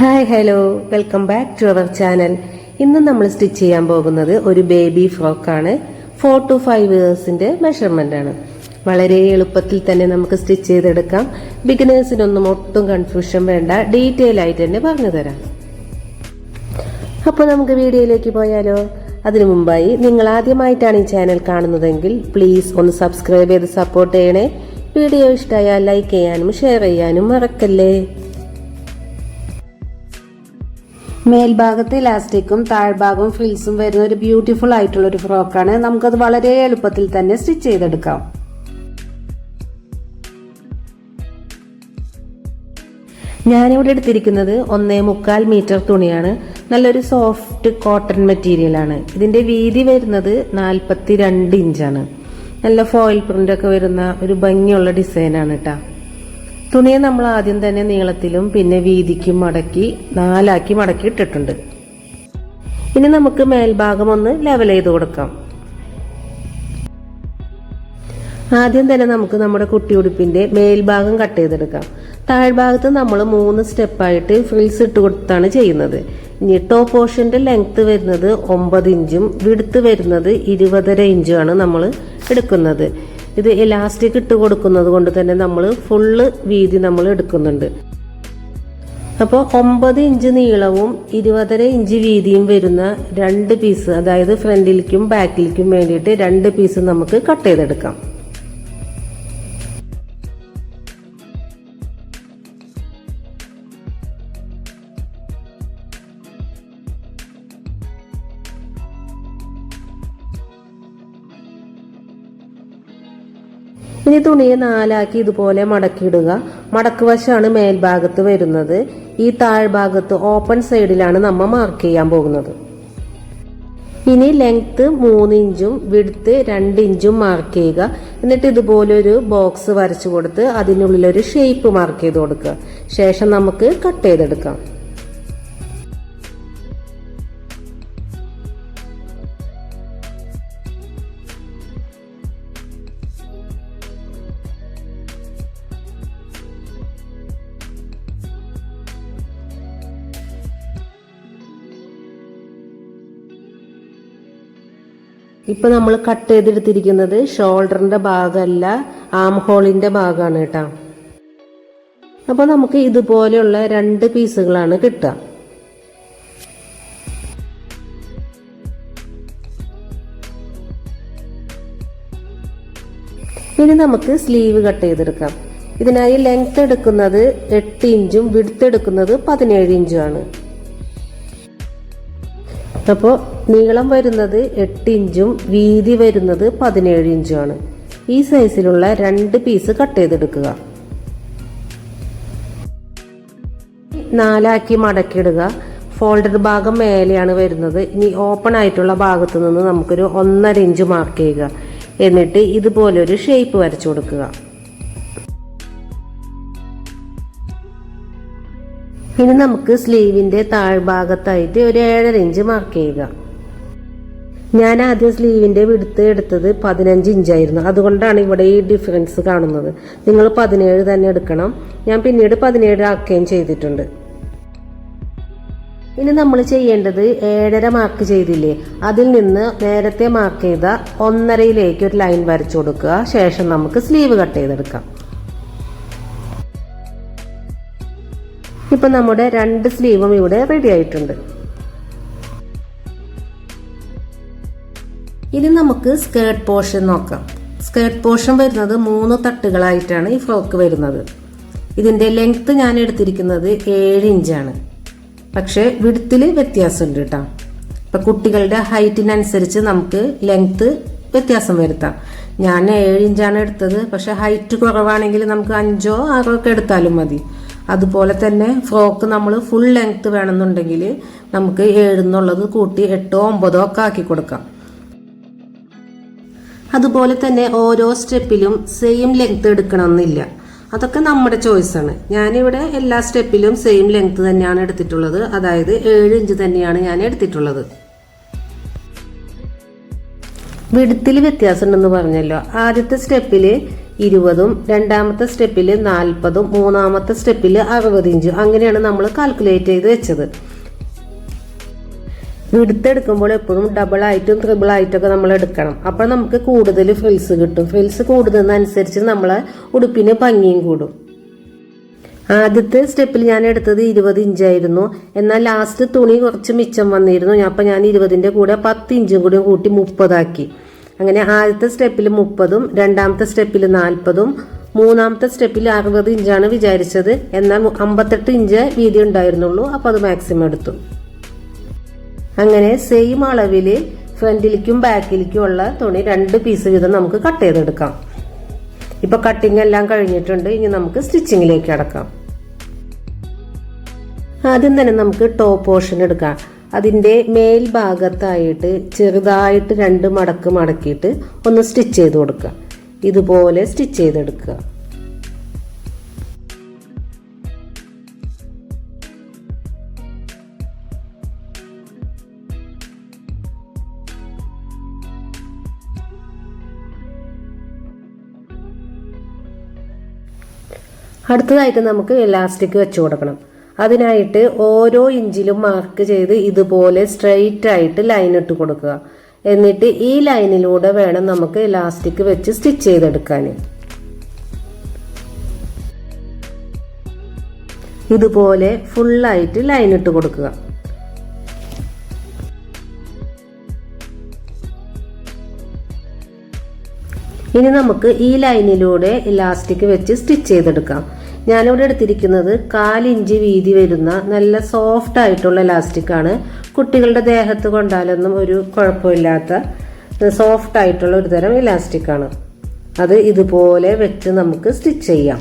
Hi hello. Welcome back to our channel. ഇന്ന് നമ്മൾ stitch ചെയ്യാൻ പോകുന്നത് ഒരു ബേബി ഫ്രോക്കാണ് ഫോർ ടു ഫൈവ് ഇയേഴ്സിന്റെ മെഷർമെന്റ് ആണ്. വളരെ എളുപ്പത്തിൽ തന്നെ നമുക്ക് സ്റ്റിച്ച് ചെയ്തെടുക്കാം. ബിഗിനേഴ്സിനൊന്നും ഒട്ടും കൺഫ്യൂഷൻ വേണ്ട. ഡീറ്റെയിൽ ആയിട്ട് തന്നെ പറഞ്ഞു തരാം. അപ്പോൾ നമുക്ക് വീഡിയോയിലേക്ക് പോയാലോ? അതിനു മുമ്പായി നിങ്ങൾ ആദ്യമായിട്ടാണ് ഈ ചാനൽ കാണുന്നതെങ്കിൽ പ്ലീസ് ഒന്ന് സബ്സ്ക്രൈബ് ചെയ്ത് സപ്പോർട്ട് ചെയ്യണേ. വീഡിയോ ഇഷ്ടമായാൽ ലൈക്ക് ചെയ്യാനും ഷെയർ ചെയ്യാനും മറക്കല്ലേ? മേൽഭാഗത്ത് ഇലാസ്റ്റിക്കും താഴ്ഭാഗവും ഫ്രിൽസും വരുന്ന ഒരു ബ്യൂട്ടിഫുൾ ആയിട്ടുള്ള ഒരു ഫ്രോക്കാണ്. നമുക്കത് വളരെ എളുപ്പത്തിൽ തന്നെ സ്റ്റിച്ച് ചെയ്തെടുക്കാം. ഞാനിവിടെ എടുത്തിരിക്കുന്നത് ഒന്നേ മുക്കാൽ മീറ്റർ തുണിയാണ്. നല്ലൊരു സോഫ്റ്റ് കോട്ടൺ മെറ്റീരിയൽ ആണ്. ഇതിന്റെ വീതി വരുന്നത് നാൽപ്പത്തി രണ്ട് ഇഞ്ചാണ്. നല്ല ഫോയിൽ പ്രിന്റ് ഒക്കെ വരുന്ന ഒരു ഭംഗിയുള്ള ഡിസൈനാണ് കേട്ടോ തുണിയെ നമ്മൾ ആദ്യം തന്നെ നീളത്തിലും പിന്നെ വീതിക്കും മടക്കി നാലാക്കി മടക്കി ഇട്ടിട്ടുണ്ട്. ഇനി നമുക്ക് മേൽഭാഗം ഒന്ന് ലെവൽ ചെയ്ത് കൊടുക്കാം. ആദ്യം തന്നെ നമുക്ക് നമ്മുടെ കുട്ടി ഉടുപ്പിന്റെ മേൽഭാഗം കട്ട് ചെയ്തെടുക്കാം. താഴ്ഭാഗത്ത് നമ്മൾ മൂന്ന് സ്റ്റെപ്പായിട്ട് ഫ്രിൽസ് ഇട്ട് കൊടുത്താണ് ചെയ്യുന്നത്. ഇനി ടോപ്പ് പോർഷന്റെ ലെങ്ത് വരുന്നത് ഒമ്പത് ഇഞ്ചും വിടുത്ത് വരുന്നത് ഇരുപതര ഇഞ്ചുമാണ് നമ്മൾ എടുക്കുന്നത്. ഇത് ഇലാസ്റ്റിക് ഇട്ട് കൊടുക്കുന്നത് കൊണ്ട് തന്നെ നമ്മൾ ഫുള്ള് വീതി നമ്മൾ എടുക്കുന്നുണ്ട്. അപ്പോൾ ഒമ്പത് ഇഞ്ച് നീളവും ഇരുപതര ഇഞ്ച് വീതിയും വരുന്ന രണ്ട് പീസ് അതായത് ഫ്രണ്ടിലേക്കും ബാക്കിലേക്കും വേണ്ടിയിട്ട് രണ്ട് പീസ് നമുക്ക് കട്ട് ചെയ്തെടുക്കാം. ഇനി തുണിയെ നാലാക്കി ഇതുപോലെ മടക്കിയിടുക. മടക്ക് വശമാണ് മേൽഭാഗത്ത് വരുന്നത്. ഈ താഴ്ഭാഗത്ത് ഓപ്പൺ സൈഡിലാണ് നമ്മൾ മാർക്ക് ചെയ്യാൻ പോകുന്നത്. ഇനി ലെങ്ത്ത് മൂന്ന് ഇഞ്ചും വിടുത്ത് രണ്ട് ഇഞ്ചും മാർക്ക് ചെയ്യുക. എന്നിട്ട് ഇതുപോലെ ഒരു ബോക്സ് വരച്ചു കൊടുത്ത് അതിനുള്ളിൽ ഒരു ഷേപ്പ് മാർക്ക് ചെയ്ത് കൊടുക്കുക. ശേഷം നമുക്ക് കട്ട് ചെയ്തെടുക്കാം. ഇപ്പൊ നമ്മൾ കട്ട് ചെയ്തെടുത്തിരിക്കുന്നത് ഷോൾഡറിന്റെ ഭാഗമല്ല ആം ഹോളിന്റെ ഭാഗമാണ് കേട്ടോ. അപ്പൊ നമുക്ക് ഇതുപോലെയുള്ള രണ്ട് പീസുകളാണ് കിട്ടുക. ഇനി നമുക്ക് സ്ലീവ് കട്ട് ചെയ്തെടുക്കാം. ഇതിനായി ലെങ്ത് എടുക്കുന്നത് എട്ട് ഇഞ്ചും വിടുത്തെടുക്കുന്നത് പതിനേഴ് ഇഞ്ചുമാണ്. അപ്പോൾ നീളം വരുന്നത് എട്ട് ഇഞ്ചും വീതി വരുന്നത് പതിനേഴ് ഇഞ്ചുമാണ്. ഈ സൈസിലുള്ള രണ്ട് പീസ് കട്ട് ചെയ്തെടുക്കുക. നാലാക്കി മടക്കിയിടുക. ഫോൾഡർ ഭാഗം മേലെയാണ് വരുന്നത്. ഇനി ഓപ്പൺ ആയിട്ടുള്ള ഭാഗത്ത് നിന്ന് നമുക്കൊരു ഒന്നര ഇഞ്ച് മാർക്ക് ചെയ്യുക. എന്നിട്ട് ഇതുപോലെ ഒരു ഷേപ്പ് വരച്ചു കൊടുക്കുക. ഇനി നമുക്ക് സ്ലീവിന്റെ താഴ്ഭാഗത്തായിട്ട് ഒരു ഏഴര ഇഞ്ച് മാർക്ക് ചെയ്യുക. ഞാൻ ആദ്യം സ്ലീവിന്റെ വിടുത്ത് എടുത്തത് പതിനഞ്ച് ഇഞ്ചായിരുന്നു. അതുകൊണ്ടാണ് ഇവിടെ ഈ ഡിഫറൻസ് കാണുന്നത്. നിങ്ങൾ പതിനേഴ് തന്നെ എടുക്കണം. ഞാൻ പിന്നീട് പതിനേഴ് ആക്കുകയും ചെയ്തിട്ടുണ്ട്. ഇനി നമ്മൾ ചെയ്യേണ്ടത് ഏഴര മാർക്ക് ചെയ്തില്ലേ? അതിൽ നിന്ന് നേരത്തെ മാർക്ക് ചെയ്ത ഒന്നരയിലേക്ക് ഒരു ലൈൻ വരച്ചു കൊടുക്കുക. ശേഷം നമുക്ക് സ്ലീവ് കട്ട് ചെയ്തെടുക്കാം. ഇപ്പം നമ്മുടെ രണ്ട് സ്ലീവും ഇവിടെ റെഡി ആയിട്ടുണ്ട്. ഇനി നമുക്ക് സ്കേർട്ട് പോർഷൻ നോക്കാം. സ്കേർട്ട് പോർഷൻ വരുന്നത് മൂന്ന് തട്ടുകളായിട്ടാണ് ഈ ഫ്രോക്ക് വരുന്നത്. ഇതിന്റെ ലെങ്ത്ത് ഞാൻ എടുത്തിരിക്കുന്നത് ഏഴ് ഇഞ്ചാണ് പക്ഷേ വിടുത്തിൽ വ്യത്യാസമുണ്ട് കേട്ടോ ഇപ്പം കുട്ടികളുടെ ഹൈറ്റിനനുസരിച്ച് നമുക്ക് ലെങ്ത്ത് വ്യത്യാസം വരുത്താം. ഞാൻ ഏഴ് ഇഞ്ചാണ് എടുത്തത്. പക്ഷേ ഹൈറ്റ് കുറവാണെങ്കിൽ നമുക്ക് അഞ്ചോ ആറോ ഒക്കെ എടുത്താലും മതി. അതുപോലെ തന്നെ ഫ്രോക്ക് നമ്മൾ ഫുൾ ലെങ്ത്ത് വേണമെന്നുണ്ടെങ്കിൽ നമുക്ക് ഏഴെന്നുള്ളത് കൂട്ടി എട്ടോ ഒമ്പതോ ഒക്കെ ആക്കി കൊടുക്കാം. അതുപോലെ തന്നെ ഓരോ സ്റ്റെപ്പിലും സെയിം ലെങ്ത് എടുക്കണമെന്നില്ല. അതൊക്കെ നമ്മുടെ ചോയ്സാണ് ഞാനിവിടെ എല്ലാ സ്റ്റെപ്പിലും സെയിം ലെങ്ത് തന്നെയാണ് എടുത്തിട്ടുള്ളത്. അതായത് ഏഴ് ഇഞ്ച് തന്നെയാണ് ഞാൻ എടുത്തിട്ടുള്ളത്. വിടുത്തിൽ വ്യത്യാസം ഉണ്ടെന്ന് പറഞ്ഞല്ലോ. ആദ്യത്തെ സ്റ്റെപ്പിൽ ഇരുപതും രണ്ടാമത്തെ സ്റ്റെപ്പിൽ നാൽപ്പതും മൂന്നാമത്തെ സ്റ്റെപ്പിൽ അറുപത് ഇഞ്ചും അങ്ങനെയാണ് നമ്മൾ കാൽക്കുലേറ്റ് ചെയ്ത് വെച്ചത്. എടുത്തെടുക്കുമ്പോൾ എപ്പോഴും ഡബിൾ ആയിട്ടും ട്രിപ്പിൾ ആയിട്ടൊക്കെ നമ്മൾ എടുക്കണം. അപ്പോൾ നമുക്ക് കൂടുതൽ ഫ്രിൽസ് കിട്ടും. ഫ്രിൽസ് കൂടുന്നതനുസരിച്ച് നമ്മളെ ഉടുപ്പിന് ഭംഗിയും കൂടും. ആദ്യത്തെ സ്റ്റെപ്പിൽ ഞാൻ എടുത്തത് ഇരുപത് ഇഞ്ചായിരുന്നു എന്നാൽ ലാസ്റ്റ് തുണി കുറച്ച് മിച്ചം വന്നിരുന്നു. അപ്പം ഞാൻ ഇരുപതിന്റെ കൂടെ പത്ത് ഇഞ്ചും കൂടി കൂട്ടി മുപ്പതാക്കി. അങ്ങനെ ആദ്യത്തെ സ്റ്റെപ്പിൽ മുപ്പതും രണ്ടാമത്തെ സ്റ്റെപ്പിൽ നാൽപ്പതും മൂന്നാമത്തെ സ്റ്റെപ്പിൽ അറുപത് ഇഞ്ചാണ് വിചാരിച്ചത്. എന്നാൽ അമ്പത്തെട്ട് ഇഞ്ച് വീതി ഉണ്ടായിരുന്നുള്ളൂ. അപ്പോൾ അത് മാക്സിമം എടുത്തു. അങ്ങനെ സെയിം അളവിൽ ഫ്രണ്ടിലേക്കും ബാക്കിലേക്കും ഉള്ള തുണി രണ്ട് പീസ് വീതം നമുക്ക് കട്ട് ചെയ്തെടുക്കാം. ഇപ്പൊ കട്ടിങ് എല്ലാം കഴിഞ്ഞിട്ടുണ്ട്. ഇനി നമുക്ക് സ്റ്റിച്ചിങ്ങിലേക്ക് അടക്കാം. ആദ്യം തന്നെ നമുക്ക് ടോപ്പ് പോർഷൻ എടുക്കാം. അതിന്റെ മേൽഭാഗത്തായിട്ട് ചെറുതായിട്ട് രണ്ട് മടക്ക് മടക്കിയിട്ട് ഒന്ന് സ്റ്റിച്ച് ചെയ്ത് കൊടുക്കുക. ഇതുപോലെ സ്റ്റിച്ച് ചെയ്തെടുക്കുക. അടുത്തതായിട്ട് നമുക്ക് ഇലാസ്റ്റിക് വെച്ച് കൊടുക്കണം. അതിനായിട്ട് ഓരോ ഇഞ്ചിലും മാർക്ക് ചെയ്ത് ഇതുപോലെ സ്ട്രെയിറ്റ് ആയിട്ട് ലൈൻ ഇട്ട് കൊടുക്കുക. എന്നിട്ട് ഈ ലൈനിലൂടെ വേണം നമുക്ക് ഇലാസ്റ്റിക് വെച്ച് സ്റ്റിച്ച് ചെയ്തെടുക്കാൻ. ഇതുപോലെ ഫുള്ളായിട്ട് ലൈൻ ഇട്ട് കൊടുക്കുക. ഇനി നമുക്ക് ഈ ലൈനിലൂടെ ഇലാസ്റ്റിക് വെച്ച് സ്റ്റിച്ച് ചെയ്തെടുക്കാം. ഞാനിവിടെ എടുത്തിരിക്കുന്നത് കാലിഞ്ച് വീതി വരുന്ന നല്ല സോഫ്റ്റ് ആയിട്ടുള്ള ഇലാസ്റ്റിക് ആണ്. കുട്ടികളുടെ ദേഹത്ത് കൊണ്ടാലൊന്നും ഒരു കുഴപ്പമില്ലാത്ത സോഫ്റ്റ് ആയിട്ടുള്ള ഒരു തരം ഇലാസ്റ്റിക് ആണ്. അത് ഇതുപോലെ വെച്ച് നമുക്ക് സ്റ്റിച്ച് ചെയ്യാം.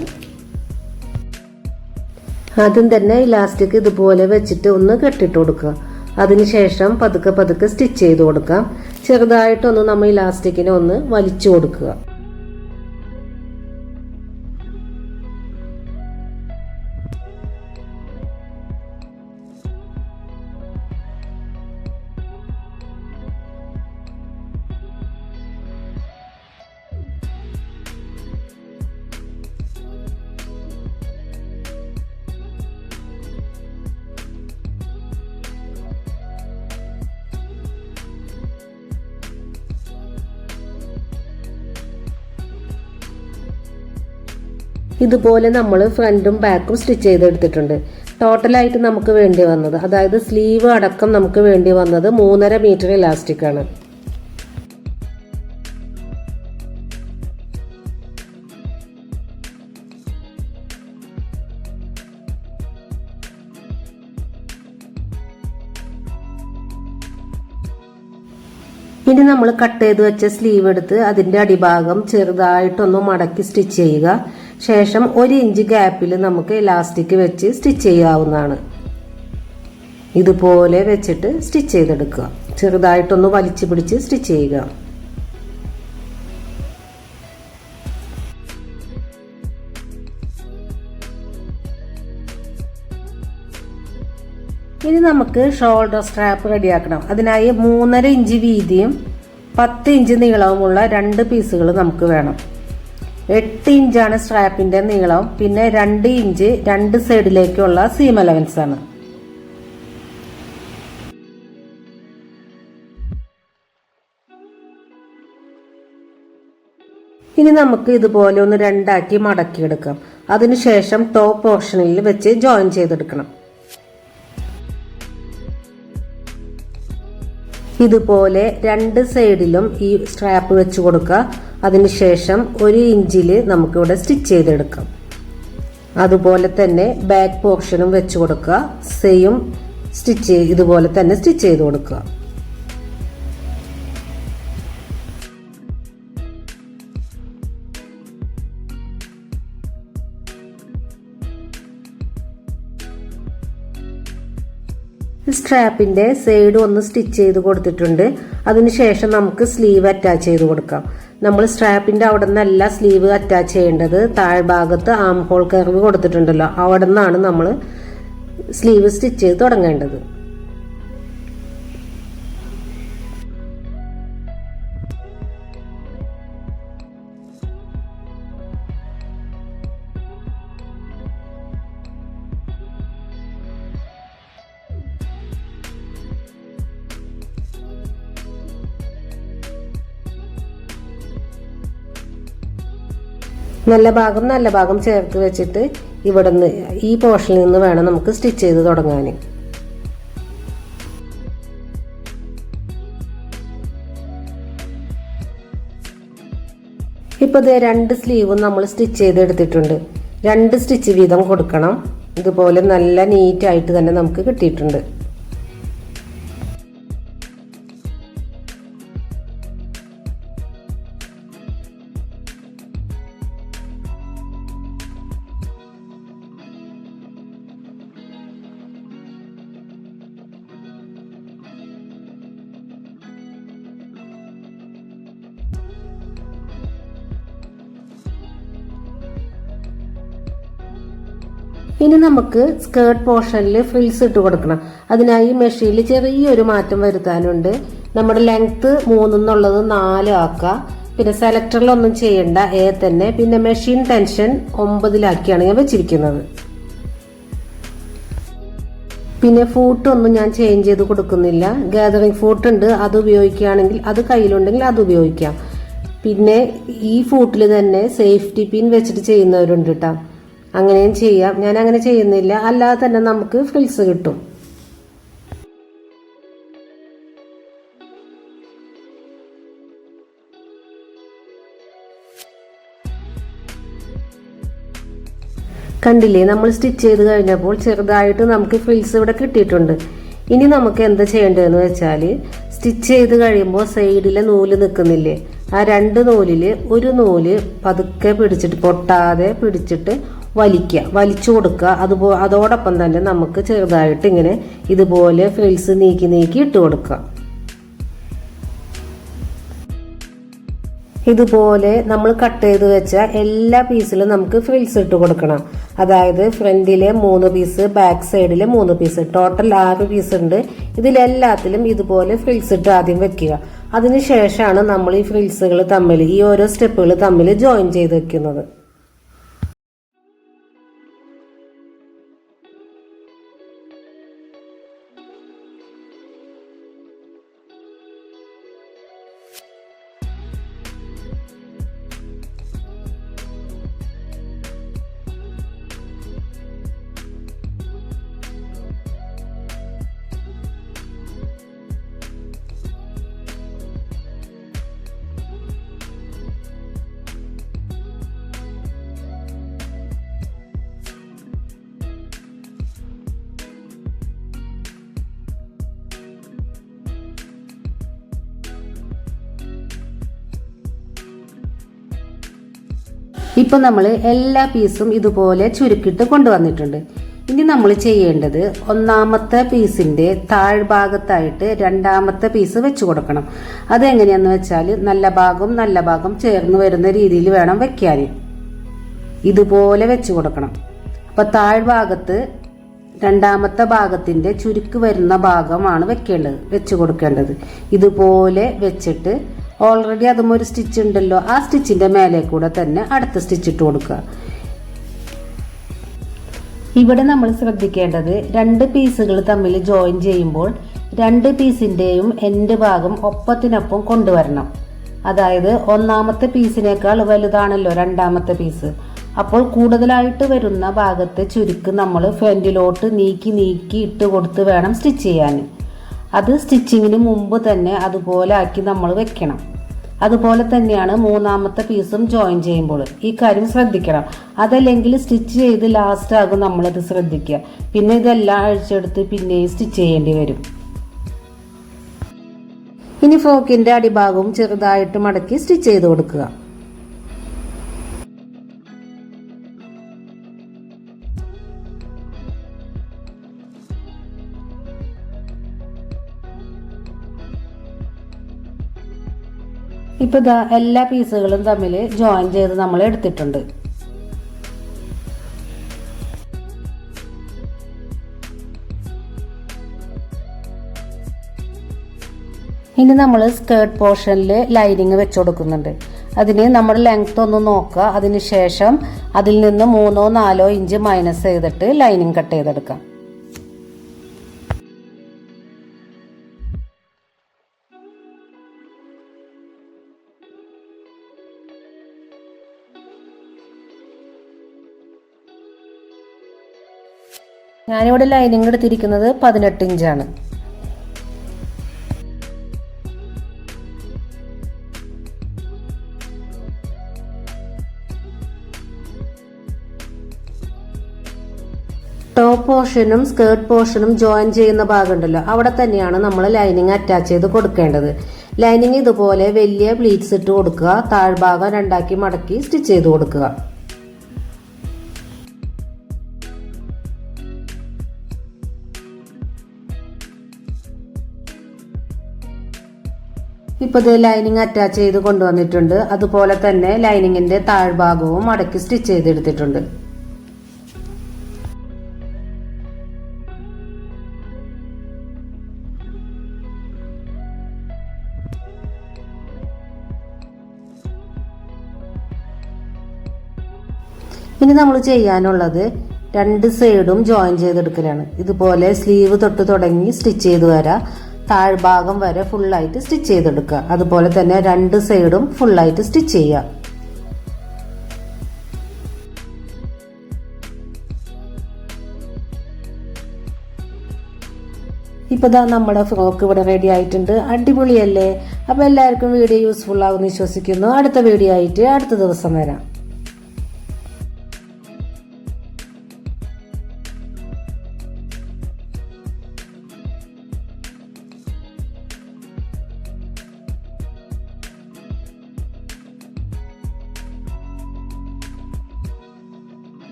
ആദ്യം തന്നെ ഇലാസ്റ്റിക് ഇതുപോലെ വെച്ചിട്ട് ഒന്ന് കെട്ടിട്ട് കൊടുക്കുക. അതിനുശേഷം പതുക്കെ പതുക്കെ സ്റ്റിച്ച് ചെയ്ത് കൊടുക്കാം. ചെറുതായിട്ടൊന്ന് നമ്മൾ ഇലാസ്റ്റിക്കിനെ ഒന്ന് വലിച്ചു കൊടുക്കുക. ഇതുപോലെ നമ്മൾ ഫ്രണ്ടും ബാക്കും സ്റ്റിച്ച് ചെയ്തെടുത്തിട്ടുണ്ട്. ടോട്ടലായിട്ട് നമുക്ക് വേണ്ടി വന്നത് അതായത് സ്ലീവ് അടക്കം നമുക്ക് വേണ്ടി വന്നത് മൂന്നര മീറ്റർ ഇലാസ്റ്റിക് ആണ്. ഇനി നമ്മൾ കട്ട് ചെയ്ത് വെച്ച സ്ലീവ് എടുത്ത് അതിന്റെ അടിഭാഗം ചെറുതായിട്ടൊന്ന് മടക്കി സ്റ്റിച്ച് ചെയ്യുക. ശേഷം ഒരു ഇഞ്ച് ഗ്യാപ്പിൽ നമുക്ക് ഇലാസ്റ്റിക് വെച്ച് സ്റ്റിച്ച് ചെയ്യാവുന്നതാണ്. ഇതുപോലെ വെച്ചിട്ട് സ്റ്റിച്ച് ചെയ്തെടുക്കുക. ചെറുതായിട്ടൊന്ന് വലിച്ചു പിടിച്ച് സ്റ്റിച്ച് ചെയ്യുക. ഇനി നമുക്ക് ഷോൾഡർ സ്ട്രാപ്പ് റെഡിയാക്കണം. അതിനായി മൂന്നര ഇഞ്ച് വീതിയും പത്ത് ഇഞ്ച് നീളവുമുള്ള രണ്ട് പീസുകൾ നമുക്ക് വേണം. എട്ട് ഇഞ്ചാണ് സ്ട്രാപ്പിന്റെ നീളം. പിന്നെ രണ്ട് ഇഞ്ച് രണ്ട് സൈഡിലേക്കുള്ള സീം അലവൻസ് ആണ്. ഇനി നമുക്ക് ഇതുപോലെ ഒന്ന് രണ്ടാക്കി മടക്കിയെടുക്കാം. അതിനുശേഷം ടോപ്പ് പോർഷനിൽ വെച്ച് ജോയിൻ ചെയ്തെടുക്കണം. ഇതുപോലെ രണ്ട് സൈഡിലും ഈ സ്ട്രാപ്പ് വെച്ച് കൊടുക്കുക. അതിനുശേഷം ഒരു ഇഞ്ചിൽ നമുക്കിവിടെ സ്റ്റിച്ച് ചെയ്തെടുക്കാം. അതുപോലെ തന്നെ ബാക്ക് പോർഷനും വെച്ച് കൊടുക്കുക. സെയിം സ്റ്റിച്ച് ഇതുപോലെ തന്നെ സ്റ്റിച്ച് ചെയ്ത് കൊടുക്കുക. സ്ട്രാപ്പിന്റെ സൈഡ് ഒന്ന് സ്റ്റിച്ച് ചെയ്ത് കൊടുത്തിട്ടുണ്ട്. അതിനുശേഷം നമുക്ക് സ്ലീവ് അറ്റാച്ച് ചെയ്ത് കൊടുക്കാം. നമ്മൾ സ്ട്രാപ്പിന്റെ അവിടെ നിന്നല്ല സ്ലീവ് അറ്റാച്ച് ചെയ്യേണ്ടത്. താഴ്ഭാഗത്ത് ആം ഹോൾ കർവ് കൊടുത്തിട്ടുണ്ടല്ലോ. അവിടെ നിന്നാണ് നമ്മൾ സ്ലീവ് സ്റ്റിച്ച് ചെയ്ത് തുടങ്ങേണ്ടത്. നല്ല ഭാഗം നല്ല ഭാഗം ചേർത്ത് വെച്ചിട്ട് ഇവിടെ നിന്ന് ഈ പോർഷനിൽ നിന്ന് വേണം നമുക്ക് സ്റ്റിച്ച് ചെയ്ത് തുടങ്ങാൻ ഇപ്പോൾ ഇതേ രണ്ട് സ്ലീവും നമ്മൾ സ്റ്റിച്ച് ചെയ്തെടുത്തിട്ടുണ്ട് രണ്ട് സ്റ്റിച്ച് വീതം കൊടുക്കണം. ഇതുപോലെ നല്ല നീറ്റായിട്ട് തന്നെ നമുക്ക് കിട്ടിയിട്ടുണ്ട്. ഇനി നമുക്ക് സ്കേർട്ട് പോർഷനിൽ ഫ്രിൽസ് ഇട്ട് കൊടുക്കണം. അതിനായി മെഷീനിൽ ചെറിയൊരു മാറ്റം വരുത്താനുണ്ട്. നമ്മുടെ ലെങ്ത്ത് മൂന്നെന്നുള്ളത് നാല് ആക്കുക പിന്നെ സെലക്ടറിലൊന്നും ചെയ്യണ്ട എ തന്നെ. പിന്നെ മെഷീൻ ടെൻഷൻ ഒമ്പതിലാക്കിയാണ് ഞാൻ വെച്ചിരിക്കുന്നത്. പിന്നെ ഫൂട്ടൊന്നും ഞാൻ ചേഞ്ച് ചെയ്ത് കൊടുക്കുന്നില്ല. ഗാദറിംഗ് ഫൂട്ട് ഉണ്ട് അത് ഉപയോഗിക്കുകയാണെങ്കിൽ അത് കയ്യിലുണ്ടെങ്കിൽ അത് ഉപയോഗിക്കാം. പിന്നെ ഈ ഫൂട്ടിൽ തന്നെ സേഫ്റ്റി പിൻ വെച്ചിട്ട് ചെയ്യുന്നവരുണ്ട് കേട്ടോ അങ്ങനെയും ചെയ്യാം. ഞാൻ അങ്ങനെ ചെയ്യുന്നില്ല. അല്ലാതെ തന്നെ നമുക്ക് ഫ്രിൽസ് കിട്ടും. കണ്ടില്ലേ നമ്മൾ സ്റ്റിച്ച് ചെയ്ത് കഴിഞ്ഞപ്പോൾ ചെറുതായിട്ട് നമുക്ക് ഫ്രിൽസ് ഇവിടെ കിട്ടിയിട്ടുണ്ട്. ഇനി നമുക്ക് എന്താ ചെയ്യേണ്ടതെന്ന് വെച്ചാൽ സ്റ്റിച്ച് ചെയ്ത് കഴിയുമ്പോൾ സൈഡിലെ നൂൽ നിൽക്കുന്നില്ലേ? ആ രണ്ട് നൂലിൽ ഒരു നൂൽ പതുക്കെ പിടിച്ചിട്ട് പൊട്ടാതെ പിടിച്ചിട്ട് വലിക്കുക വലിച്ചു കൊടുക്കുക അതുപോ അതോടൊപ്പം തന്നെ നമുക്ക് ചെറുതായിട്ട് ഇങ്ങനെ ഇതുപോലെ ഫ്രിൽസ് നീക്കി നീക്കി ഇട്ട് കൊടുക്കുക ഇതുപോലെ നമ്മൾ കട്ട് ചെയ്ത് വെച്ച എല്ലാ പീസിലും നമുക്ക് ഫ്രിൽസ് ഇട്ട് കൊടുക്കണം. അതായത് ഫ്രണ്ടിലെ മൂന്ന് പീസ് ബാക്ക് സൈഡിലെ മൂന്ന് പീസ് ടോട്ടൽ ആറ് പീസ് ഉണ്ട്. ഇതിലെല്ലാത്തിലും ഇതുപോലെ ഫ്രിൽസ് ഇട്ട് ആദ്യം വെക്കുക. അതിനുശേഷമാണ് നമ്മൾ ഈ ഫ്രിൽസുകൾ തമ്മിൽ ഈ ഓരോ സ്റ്റെപ്പുകൾ തമ്മിൽ ജോയിൻ ചെയ്ത് വെക്കുന്നത്. ഇപ്പൊ നമ്മൾ എല്ലാ പീസും ഇതുപോലെ ചുരുക്കിട്ട് കൊണ്ടുവന്നിട്ടുണ്ട്. ഇനി നമ്മൾ ചെയ്യേണ്ടത് ഒന്നാമത്തെ പീസിന്റെ താഴ്ഭാഗത്തായിട്ട് രണ്ടാമത്തെ പീസ് വെച്ച് കൊടുക്കണം. അതെങ്ങനെയാന്ന് വെച്ചാൽ നല്ല ഭാഗം നല്ല ഭാഗം ചേർന്ന് വരുന്ന രീതിയിൽ വേണം വെക്കാൻ ഇതുപോലെ വെച്ച് കൊടുക്കണം. അപ്പോൾ താഴ്ഭാഗത്ത് രണ്ടാമത്തെ ഭാഗത്തിന്റെ ചുരുക്ക് വരുന്ന ഭാഗമാണ് വെക്കേണ്ടത് വെച്ച് കൊടുക്കേണ്ടത്. ഇതുപോലെ വെച്ചിട്ട് ഓൾറെഡി അതും ഒരു സ്റ്റിച്ച് ഉണ്ടല്ലോ. ആ സ്റ്റിച്ചിന്റെ മേലെ കൂടെ തന്നെ അടുത്ത സ്റ്റിച്ച് ഇട്ട് കൊടുക്കുക. ഇവിടെ നമ്മൾ ശ്രദ്ധിക്കേണ്ടത് രണ്ട് പീസുകൾ തമ്മിൽ ജോയിൻ ചെയ്യുമ്പോൾ രണ്ട് പീസിന്റെയും എൻഡ് ഭാഗം ഒപ്പത്തിനൊപ്പം കൊണ്ടുവരണം. അതായത് ഒന്നാമത്തെ പീസിനേക്കാൾ വലുതാണല്ലോ രണ്ടാമത്തെ പീസ്. അപ്പോൾ കൂടുതലായിട്ട് വരുന്ന ഭാഗത്തെ ചുരുക്ക് നമ്മൾ ഫ്രണ്ടിലോട്ട് നീക്കി നീക്കി ഇട്ട് കൊടുത്ത് വേണം സ്റ്റിച്ച് ചെയ്യാൻ. അത് സ്റ്റിച്ചിങ്ങിന് മുമ്പ് തന്നെ അതുപോലെ ആക്കി നമ്മൾ വെക്കണം. അതുപോലെ തന്നെയാണ് മൂന്നാമത്തെ പീസും ജോയിൻ ചെയ്യുമ്പോൾ. ഈ കാര്യം ശ്രദ്ധിക്കണം. അതല്ലെങ്കിൽ സ്റ്റിച്ച് ചെയ്ത് ലാസ്റ്റ് ആകും നമ്മളത് ശ്രദ്ധിക്കുക. പിന്നെ ഇതെല്ലാം അഴിച്ചെടുത്ത് പിന്നെയും സ്റ്റിച്ച് ചെയ്യേണ്ടി വരും. ഇനി ഫ്രോക്കിന്റെ അടിഭാഗവും ചെറുതായിട്ട് മടക്കി സ്റ്റിച്ച് ചെയ്ത് കൊടുക്കുക. ഇപ്പൊ ഇതാ എല്ലാ പീസുകളും തമ്മിൽ ജോയിൻ ചെയ്ത് നമ്മൾ എടുത്തിട്ടുണ്ട്. ഇനി നമ്മൾ സ്കേർട്ട് പോർഷനിൽ ലൈനിങ് വെച്ച് കൊടുക്കുന്നുണ്ട്. അതിന് നമ്മൾ ലെങ്ത് ഒന്ന് നോക്കുക. അതിന് ശേഷം അതിൽ നിന്ന് മൂന്നോ നാലോ ഇഞ്ച് മൈനസ് ചെയ്തിട്ട് ലൈനിങ് കട്ട് ചെയ്തെടുക്കാം. ഞാനിവിടെ ലൈനിങ് എടുത്തിരിക്കുന്നത് പതിനെട്ട് ഇഞ്ചാണ്. ടോപ്പ് പോർഷനും സ്കേർട്ട് പോർഷനും ജോയിൻ ചെയ്യുന്ന ഭാഗമുണ്ടല്ലോ. അവിടെ തന്നെയാണ് നമ്മൾ ലൈനിങ് അറ്റാച്ച് ചെയ്ത് കൊടുക്കേണ്ടത്. ലൈനിങ് ഇതുപോലെ വലിയ പ്ലീറ്റ്സ് ഇട്ട് കൊടുക്കുക. താഴ്ഭാഗം രണ്ടാക്കി മടക്കി സ്റ്റിച്ച് ചെയ്ത് കൊടുക്കുക. ഇപ്പോൾ ഇത് ലൈനിങ് അറ്റാച്ച് ചെയ്ത് കൊണ്ടുവന്നിട്ടുണ്ട്. അതുപോലെ തന്നെ ലൈനിങ്ങിന്റെ താഴ്ഭാഗവും അടക്കി സ്റ്റിച്ച് ചെയ്തെടുത്തിട്ടുണ്ട്. ഇനി നമ്മൾ ചെയ്യാനുള്ളത് രണ്ട് സൈഡും ജോയിൻ ചെയ്തെടുക്കലാണ്. ഇതുപോലെ സ്ലീവ് തൊട്ട് തുടങ്ങി സ്റ്റിച്ച് ചെയ്ത് വരാം. താഴ്ഭാഗം വരെ ഫുള്ളായിട്ട് സ്റ്റിച്ച് ചെയ്തെടുക്കുക. അതുപോലെ തന്നെ രണ്ട് സൈഡും ഫുള്ളായിട്ട് സ്റ്റിച്ച് ചെയ്യുക. ഇപ്പോൾ ദാ നമ്മുടെ ഫ്രോക്ക് ഇവിടെ റെഡി ആയിട്ടുണ്ട്. അടിപൊളിയല്ലേ? അപ്പോൾ എല്ലാവർക്കും വീഡിയോ യൂസ്ഫുൾ ആകുമെന്ന് വിശ്വസിക്കുന്നു. അടുത്ത വീഡിയോ ആയിട്ട് അടുത്ത ദിവസം വരാം.